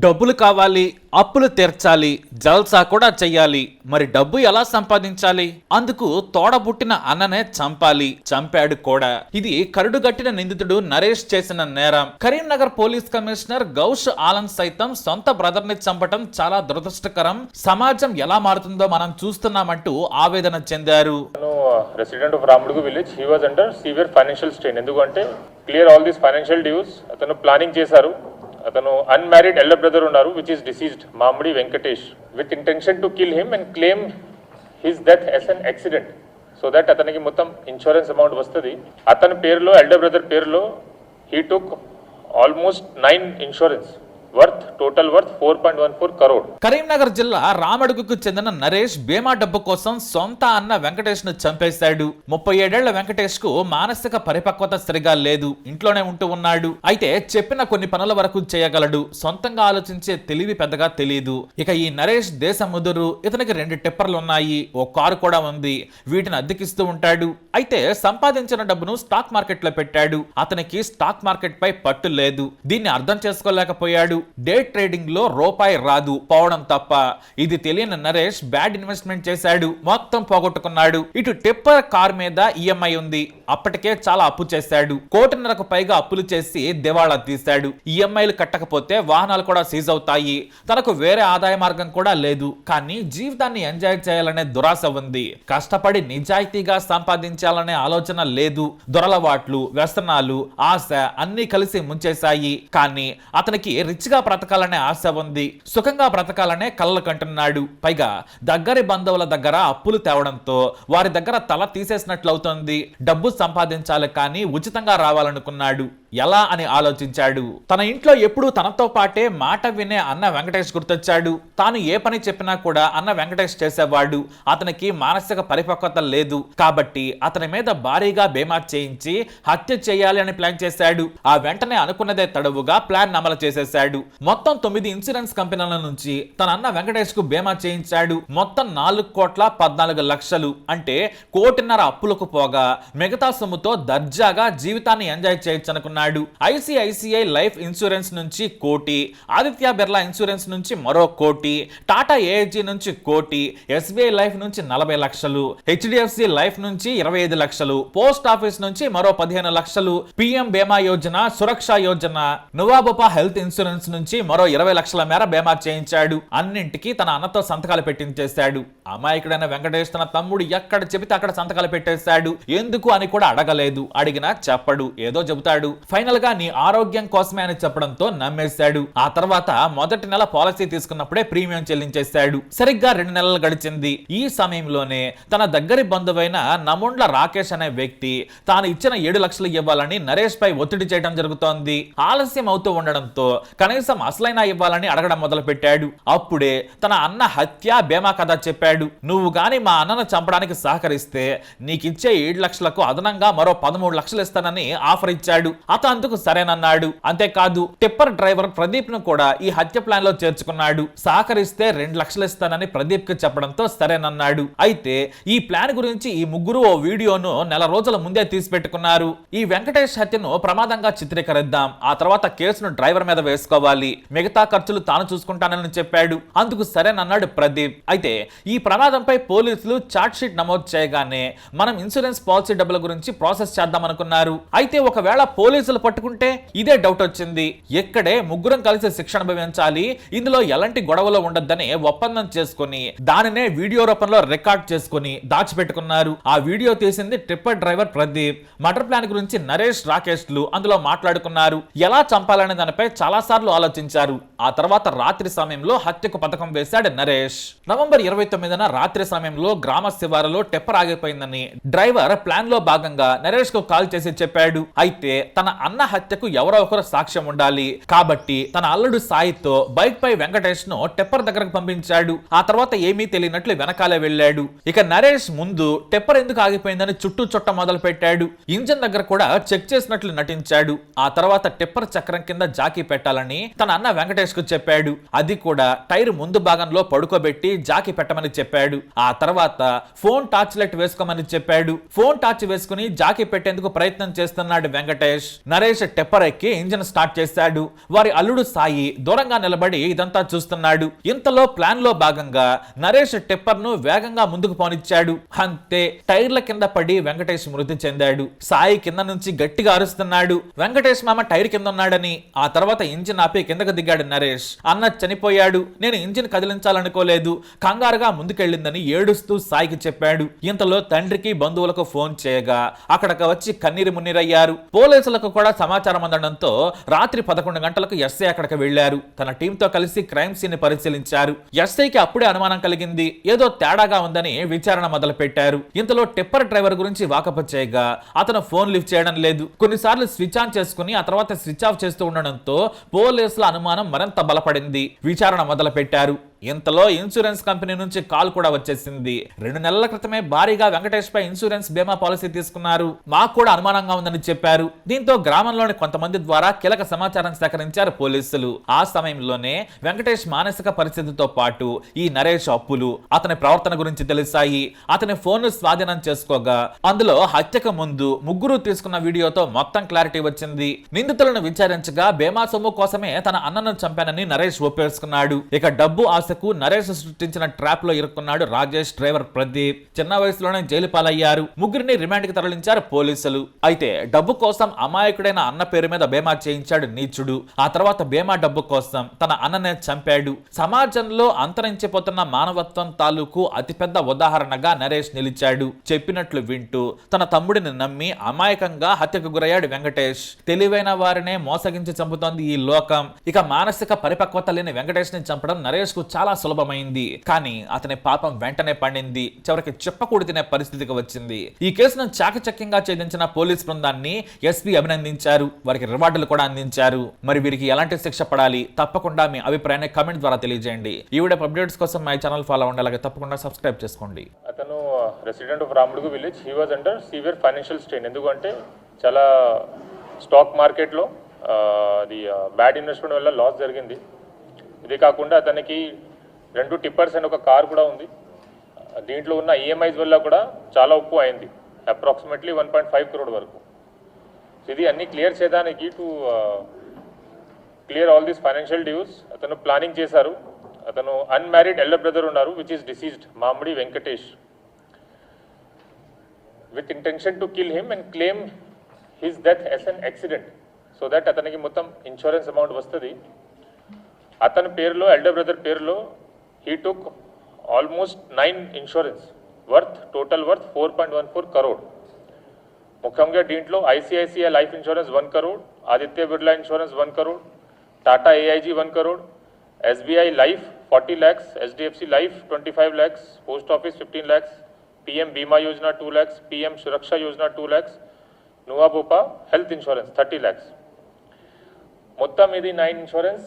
డబ్బులు కావాలి అప్పులు తీర్చాలి జల్సా కూడా చెయ్యాలి. మరి డబ్బు ఎలా సంపాదించాలి? అందుకు తోడబుట్టిన అన్ననే చంపాలి చంపాడు కూడా. ఇది కరుడుగట్టిన నిందితుడు నరేష్ చేసిన నేరం. Karimnagar police commissioner gouache Alam సైతం సొంత బ్రదర్ని చంపటం చాలా దురదృష్టకరం. సమాజం ఎలా మారుతుందో మనం చూస్తున్నామంటూ ఆవేదన చెందారు. Resident of Ramadugu village. He was under severe financial strain ఎందుకంటే clear all these financial dues అతను ప్లానింగ్ చేశారు. అతను అన్మ్యారీడ్ ఎల్డర్ బ్రదర్ ఉన్నారు which is deceased Mamidi Venkatesh with intention to kill him and claim his death as an accident so that అతనికి మొత్తం insurance amount వస్తుంది. అతని పేరులో ఎల్డర్ బ్రదర్ పేరులో he took almost nine insurance worth total worth four point one four crore Karimnagar జిల్లా రామడుగుకు చెందిన నరేష్ బీమా డబ్బు కోసం సొంత అన్న వెంకటేష్ను చంపేశాడు. ముప్పై ఏడేళ్ళ వెంకటేష్కు మానసిక పరిపక్వత సరిగా లేదు. ఇంట్లోనే ఉంటూ ఉన్నాడు. అయితే చెప్పిన కొన్ని పనుల వరకు చేయగలడు. సొంతంగా ఆలోచించే తెలివి పెద్దగా తెలియదు ఇక ఈ నరేష్ దేశ ముదురు ఇతనికి రెండు టిప్పర్లు ఉన్నాయి ఓ కారు కూడా ఉంది. వీటిని అద్దెకిస్తూ ఉంటాడు. అయితే సంపాదించిన డబ్బును స్టాక్ మార్కెట్లో పెట్టాడు. అతనికి స్టాక్ మార్కెట్ పై పట్టు లేదు. దీన్ని అర్థం చేసుకోలేకపోయాడు. డే ట్రేడింగ్లో రూపాయి రాదు పోవడం తప్ప. ఇది తెలియని నరేష్ బ్యాడ్ ఇన్వెస్ట్మెంట్ చేశాడు మొత్తం పోగొట్టుకున్నాడు. ఇటు టిప్పర్ కార్ మీద ఈఎంఐ ఉంది అప్పటికే చాలా అప్పు చేశాడు. కోటిన్నరకు పైగా అప్పులు చేసి దివాళా తీశాడు. ఈఎంఐలు కట్టకపోతే వాహనాలు కూడా సీజ్ అవుతాయి. తనకు వేరే ఆదాయ మార్గం కూడా లేదు కానీ జీవితాన్ని ఎంజాయ్ చేయాలనే దురాశ ఉంది. కష్టపడి నిజాయితీగా సంపాదించాలనే ఆలోచన లేదు. దొరలవాట్లు వ్యసనాలు ఆశ అన్ని కలిసి ముంచేశాయి. కానీ అతనికి రిచ్ మంచిగా బ్రతకాలనే ఆశ ఉంది సుఖంగా బ్రతకాలనే కలలు కంటున్నాడు. పైగా దగ్గరి బంధువుల దగ్గర అప్పులు తేవడంతో వారి దగ్గర తల తీసేసినట్లవుతోంది. డబ్బు సంపాదించాలి కానీ ఉచితంగా రావాలనుకున్నాడు. ఎలా అని ఆలోచించాడు. తన ఇంట్లో ఎప్పుడూ తనతో పాటే మాట వినే అన్న వెంకటేష్ గుర్తొచ్చాడు. తాను ఏ పని చెప్పినా కూడా అన్న వెంకటేష్ చేసేవాడు. అతనికి మానసిక పరిపక్వత లేదు. కాబట్టి అతని మీద భారీగా బీమా చేయించి హత్య చేయాలి అని ప్లాన్ చేశాడు. ఆ వెంటనే అనుకున్నదే తడవుగా ప్లాన్ అమలు చేసేశాడు. మొత్తం తొమ్మిది ఇన్సూరెన్స్ కంపెనీల నుంచి తన అన్న వెంకటేష్కు బీమా చేయించాడు. మొత్తం నాలుగు కోట్ల పద్నాలుగు లక్షలు. అంటే కోటిన్నర అప్పులకు పోగా మిగతా సొమ్ముతో దర్జాగా జీవితాన్ని ఎంజాయ్ చేయొచ్చు అనుకున్నాడు ఐసిఐసిఐ లైఫ్ ఇన్సూరెన్స్ నుంచి కోటి ఆదిత్య బిర్లా ఇన్సూరెన్స్ నుంచి మరో కోటి టాటా ఏఐజీ నుంచి కోటి ఎస్బీఐ లైఫ్ నుంచి నలభై లక్షలు హెచ్డిఎఫ్సి లైఫ్ నుంచి ఇరవై ఐదు లక్షలు పోస్ట్ ఆఫీస్ నుంచి మరో పదిహేను లక్షలు PM Bima Yojana Suraksha Yojana Niva Bupa health insurance నుంచి మరో ఇరవై లక్షల మేర బీమా చేయించాడు. అన్నింటికి తన అన్నతో సంతకాలు పెట్టించేశాడు. అమాయకుడైన వెంకటేష్ తన తమ్ముడు ఎక్కడ చెబితే అక్కడ సంతకాలు పెట్టేశాడు. ఎందుకు అని కూడా అడగలేదు. అడిగినా చెప్పడు. ఏదో చెబుతాడు. ఫైనల్గా నీ ఆరోగ్యం కోసమే అని చెప్పడంతో నమ్మేశాడు. ఆ తర్వాత మొదటి నెల పాలసీ తీసుకున్నప్పుడే ప్రీమియం చెల్లించేశాడు. సరిగ్గా రెండు నెలలు గడిచింది. ఈ సమయంలోనే తన దగ్గరి బంధువైన నముండ్ల రాకేష్ అనే వ్యక్తి తాను ఇచ్చిన ఏడు లక్షలు ఇవ్వాలని నరేష్ పై ఒత్తిడి చేయడం జరుగుతోంది. ఆలస్యం అవుతూ ఉండడంతో కనీసం అసలైన ఇవ్వాలని అడగడం మొదలు పెట్టాడు అప్పుడే తన అన్న హత్య బేమా కథ చెప్పాడు. నువ్వు గాని మా అన్నను చంపడానికి సహకరిస్తే నీకిచ్చే ఏడు లక్షలకు అదనంగా మరో పదమూడు లక్షలు ఇస్తానని ఆఫర్ ఇచ్చాడు. అతను సరేనన్నాడు. అంతేకాదు టిప్పర్ డ్రైవర్ ప్రదీప్ను కూడా ఈ హత్య ప్లాన్లో చేర్చుకున్నాడు. సహకరిస్తే రెండు లక్షలు ఇస్తానని ప్రదీప్కి చెప్పడంతో సరేనన్నాడు. అయితే ఈ ప్లాన్ గురించి ఈ ముగ్గురు ఓ వీడియోను నెల రోజుల ముందే తీసిపెట్టుకున్నారు. ఈ వెంకటేష్ హత్యను ప్రమాదంగా చిత్రీకరిద్దాం. ఆ తర్వాత కేసును డ్రైవర్ మీద వేసుకోవాలి. మిగతా ఖర్చులు తాను చూసుకుంటానని చెప్పాడు. అందుకు సరేనన్నాడు ప్రదీప్. అయితే ఈ ప్రమాదంపై పోలీసులు చార్జ్ షీట్ నమోదు చేయగానే మనం ఇన్సూరెన్స్ పాలసీ డబ్బుల గురించి ప్రాసెస్ చేద్దాం అనుకున్నారు అయితే ఒకవేళ పోలీసులు పట్టుకుంటే ఇదే డౌట్ వచ్చింది. ఎక్కడే ముగ్గురం కలిసి శిక్షణ అనుభవించాలి. ఇందులో ఎలాంటి గొడవలు ఉండొద్దని ఒప్పందం చేసుకుని దానినే వీడియో రూపంలో రికార్డ్ చేసుకుని దాచిపెట్టుకున్నారు. ఆ వీడియో తీసింది tripper driver Pradeep. Matar plan గురించి నరేష్ రాకేష్లు అందులో మాట్లాడుకున్నారు. ఎలా చంపాలనే దానిపై చాలా సార్లు ఆలోచించారు. ఆ తర్వాత రాత్రి సమయంలో హత్యకు పథకం వేశాడు నరేష్. నవంబర్ ఇరవై తొమ్మిదిన రాత్రి సమయంలో గ్రామ శివారులో టెప్పర్ ఆగిపోయిందని డ్రైవర్ ప్లాన్లో భాగంగా నరేష్కు కాల్ చేసి చెప్పాడు. అయితే తన అన్న హత్యకు ఎవరో ఒకరు సాక్ష్యం ఉండాలి. కాబట్టి తన అల్లుడు సాయితో బైక్ పై వెంకటేష్ను టెప్పర్ దగ్గరకు పంపించాడు. ఆ తర్వాత ఏమీ తెలియనట్లు వెనకాలే వెళ్ళాడు. ఇక నరేష్ ముందు టెప్పర్ ఎందుకు ఆగిపోయిందని చుట్టూ చుట్ట మొదలు పెట్టాడు ఇంజన్ దగ్గర కూడా చెక్ చేసినట్లు నటించాడు. ఆ తర్వాత టెప్పర్ చక్రం కింద జాకీ పెట్టాలని తన అన్న వెంకటేష్కు చెప్పాడు. అది కూడా టైర్ ముందు భాగంలో పడుకోబెట్టి జాకీ పెట్టమని చెప్పాడు. ఆ తర్వాత ఫోన్ టార్చ్ లైట్ వేసుకోమని చెప్పాడు. ఫోన్ టార్చ్ వేసుకుని జాకీ పెట్టేందుకు ప్రయత్నం చేస్తున్నాడు వెంకటేష్. నరేష్ టెప్పర్ ఎక్కి ఇంజిన్ స్టార్ట్ చేశాడు. వారి అల్లుడు సాయి దూరంగా నిలబడి ఇదంతా చూస్తున్నాడు. ఇంతలో ప్లాన్లో భాగంగా నరేష్ టెప్పర్ను వేగంగా ముందుకు పోనిచ్చాడు. అంతే టైర్ల కింద పడి వెంకటేష్ మృతి చెందాడు. సాయి కింద నుంచి గట్టిగా అరుస్తున్నాడు. వెంకటేష్ మామ టైర్ కింద ఉన్నాడని ఆ తర్వాత ఇంజిన్ ఆపి కిందకు దిగాడు నరేష్. అన్న చనిపోయాడు. నేను ఇంజిన్ కదిలించాలనుకోలేదు. కంగారుగా ముందుకెళ్ళిందని ఏడుస్తూ సాయికి చెప్పాడు. ఇంతలో తండ్రికి బంధువులకు ఫోన్ చేయగా అక్కడికి వచ్చి కన్నీరు మున్నీరయ్యారు. పోలీసులకు కూడా సమాచారం అందడంతో రాత్రి పదకొండు గంటలకు ఎస్ఐ అక్కడికి వెళ్ళారు తన టీంతో కలిసి క్రైమ్ సీన్ని పరిశీలించారు. ఎస్ఐకి అప్పుడే అనుమానం కలిగింది. ఏదో తేడాగా ఉందని విచారణ మొదలు పెట్టారు ఇంతలో టిప్పర్ డ్రైవర్ గురించి వాకపు చేయగా అతను ఫోన్ లిఫ్ట్ చేయడం లేదు. కొన్నిసార్లు స్విచ్ ఆన్ చేసుకుని ఆ తర్వాత స్విచ్ ఆఫ్ చేస్తూ ఉండడంతో పోలీసుల అనుమానం మరింత బలపడింది. విచారణ మొదలు పెట్టారు ఇంతలో ఇన్సూరెన్స్ కంపెనీ నుంచి కాల్ కూడా వచ్చేసింది. రెండు నెలల క్రితమే భారీగా వెంకటేష్ పై ఇన్సూరెన్స్ బీమా పాలసీ తీసుకున్నారు. మాకు కూడా అనుమానంగా ఉందని చెప్పారు. దీంతో గ్రామంలోని కొంతమంది ద్వారా కీలక సమాచారం సేకరించారు పోలీసులు. ఆ సమయంలోనే వెంకటేష్ మానసిక పరిస్థితితో పాటు ఈ నరేష్ అప్పులు అతని ప్రవర్తన గురించి తెలిసాయి. అతని ఫోన్ స్వాధీనం చేసుకోగా అందులో హత్యకు ముందు ముగ్గురు తీసుకున్న వీడియోతో మొత్తం క్లారిటీ వచ్చింది. నిందితులను విచారించగా బీమా సొమ్ము కోసమే తన అన్నను చంపానని నరేష్ ఒప్పేసుకున్నాడు. ఇక డబ్బు ఆశకు నరేష్ సృష్టించిన ట్రాప్లో ఇరుక్కున్నాడు రాజేష్ డ్రైవర్ ప్రదీప్. చిన్న వయసులోనే జైలు పాలయ్యారు ముగ్గురిని రిమాండ్కి తరలించారు పోలీసులు. అయితే డబ్బు కోసం అమాయకుడైన అన్న పేరు మీద బీమా చేయించాడు నీచుడు. ఆ తర్వాత బీమా డబ్బు కోసం తన అన్ననే చంపాడు. సమాజంలో అంతరించిపోతున్న మానవత్వం తాలూకు అతిపెద్ద ఉదాహరణగా నరేష్ నిలిచాడు. చెప్పినట్లు వింటూ తన తమ్ముడిని నమ్మి అమాయకంగా హత్యకు గురయ్యాడు వెంకటేష్. తెలివైన వారినే మోసగించి చంపుతోంది ఈ లోకం. ఇక మానసిక పరిపక్వత లేని వెంకటేష్ని చంపడం నరేష్కు చాలా సులభమైంది. కానీ అతని పాపం వెంటనే పండింది. చివరికి చెప్పకూడి తినే పరిస్థితికి వచ్చింది. ఈ కేసును చాకచక్యంగా ఛేదించిన పోలీస్ బృందాన్ని ఎస్పీ అభినందించారు. వారికి రివార్డులు కూడా అందించారు. మరి వీరికి ఎలాంటి శిక్ష పడాలి? తప్పకుండా మీ అభిప్రాయాన్ని కమెంట్ ద్వారా తెలియజేయండి. ఈ వీడియో అప్డేట్స్ కోసం మై ఛానల్ ఫాలో అవ్వండి. అలాగే తప్పకుండా సబ్స్క్రైబ్ చేసుకోండి. అతను resident of Ramadugu village. He was under severe financial strain ఎందుకంటే చాలా స్టాక్ మార్కెట్లో అది బ్యాడ్ ఇన్వెస్ట్మెంట్ వల్ల లాస్ జరిగింది. ఇదే కాకుండా అతనికి రెండు టిప్పర్స్ అండ్ ఒక కార్ కూడా ఉంది. దీంట్లో ఉన్న ఈఎంఐస్ వల్ల కూడా చాలా ఉప్పు అయింది. Approximately one point five crore వరకు. ఇది అన్ని క్లియర్ చేయడానికి to clear all these financial dues అతను ప్లానింగ్ చేశారు. అతను అన్మ్యారీడ్ ఎల్డర్ బ్రదర్ ఉన్నారు which is deceased Mamidi Venkatesh. With intention to kill him and claim his death as an accident so that అతనికి మొత్తం ఇన్సూరెన్స్ అమౌంట్ వస్తుంది. అతని పేరులో elder brother పేరులో he took almost nine insurance worth total worth four point one four crore ముఖ్యంగా దీంట్లో ICICI life insurance one crore Aditya Birla insurance one crore Tata AIG one crore SBI life forty lakhs HDFC life twenty five lakhs post office fifteen lakhs PM Bima Yojana two lakhs PM Suraksha Yojana two lakhs నువాబోపా health insurance thirty lakhs మొత్తం ఇది nine insurance